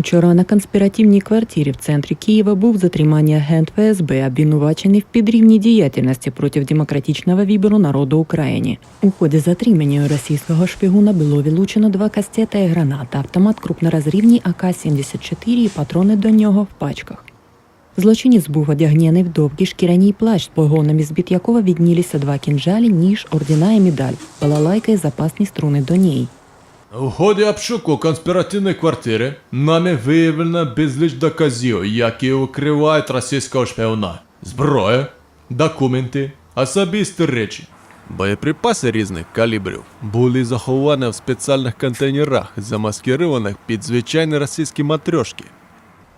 Учора на конспіративній квартирі в центрі Києва був затриманий агент ФСБ, обвинувачений в підрівній діяльності проти демократичного вибору народу України. У ході затримання російського шпигуна було вилучено два кастета і граната, автомат крупнорозрівний АК-74 і патрони до нього в пачках. Злочинець був одягнений в довгий шкіряній плащ, з погонами з-під якого віднілися два кінжалі, ніж, ордена і медаль, балалайка і запасні струни до неї. У ході обшуку конспіративної квартири нами виявлено безліч доказів, які укривають російського шпіона. Зброя, документи, особисті речі. Боєприпаси різних калібрів були заховані в спеціальних контейнерах, замаскированих під звичайні російські матрьошки.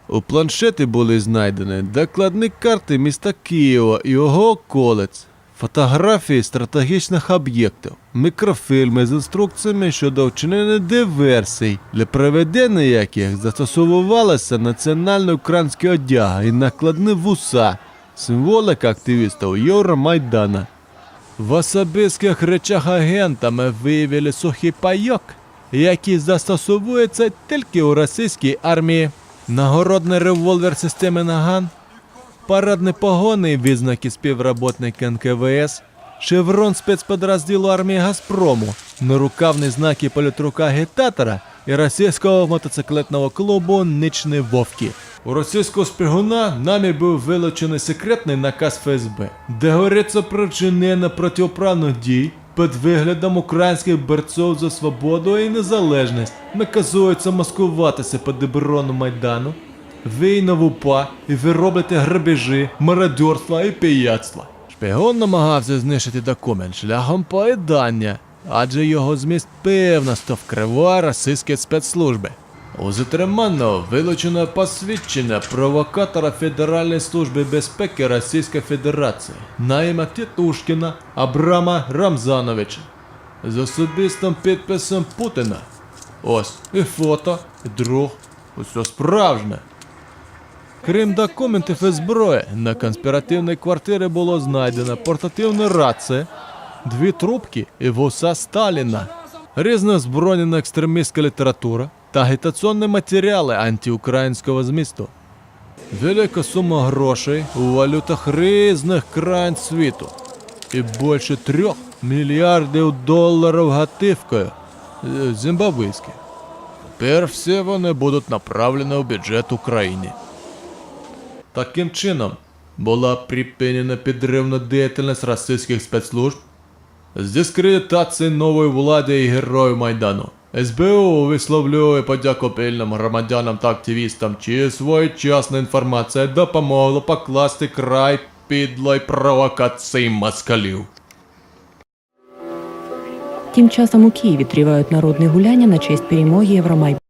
У планшеті були знайдені докладні карти міста Києва і його околиць, фотографії стратегічних об'єктів, мікрофільми з інструкціями щодо вчинення диверсій, для проведення яких застосовувалися національні українські одяги і накладні вуса, символика активістів Євромайдана. В особистих речах агентами виявили сухий пайок, який застосовується тільки у російській армії. Нагородний револьвер системи Наган, парадні погони відзнаки співробітника НКВС, шеврон спецподрозділу армії Газпрому, нарукавні знаки політрука агітатора і російського мотоциклетного клубу Нічні Вовки. У російського шпигуна нами був вилучений секретний наказ ФСБ, де говориться про вчинення протиправних дій під виглядом українських борців за свободу і незалежність. Наказується маскуватися під оборону Майдану, війна в УПА і виробити грабежі, мародерство і пияцтво. Шпигун намагався знищити документ шляхом поїдання, адже його зміст певносто вкриває російські спецслужби. У затриманого вилучено посвідчення провокатора Федеральної служби безпеки Російської Федерації на ім'я Тітушкіна Абрама Рамзановича з особистим підписом Путіна. Ось і фото, і друг, усе справжнє. Крім документів і зброї, на конспіративній квартирі було знайдено портативна рація, дві трубки і вуса Сталіна, різна збройна екстремістська література та агітаційні матеріали антиукраїнського змісту. Велика сума грошей у валютах різних країн світу і більше трьох мільярдів доларів готівкою е, зімбабвійських. Тепер всі вони будуть направлені в бюджет України. Таким чином була припинена підривна діяльність російських спецслужб з дискредитації нової влади і героїв Майдану. СБУ висловлює подяку пильним громадянам та активістам, чиї своєчасна інформація допомогла покласти край підлої провокації москалів. Тим часом у Києві тривають народні гуляння на честь перемоги Євромайдану.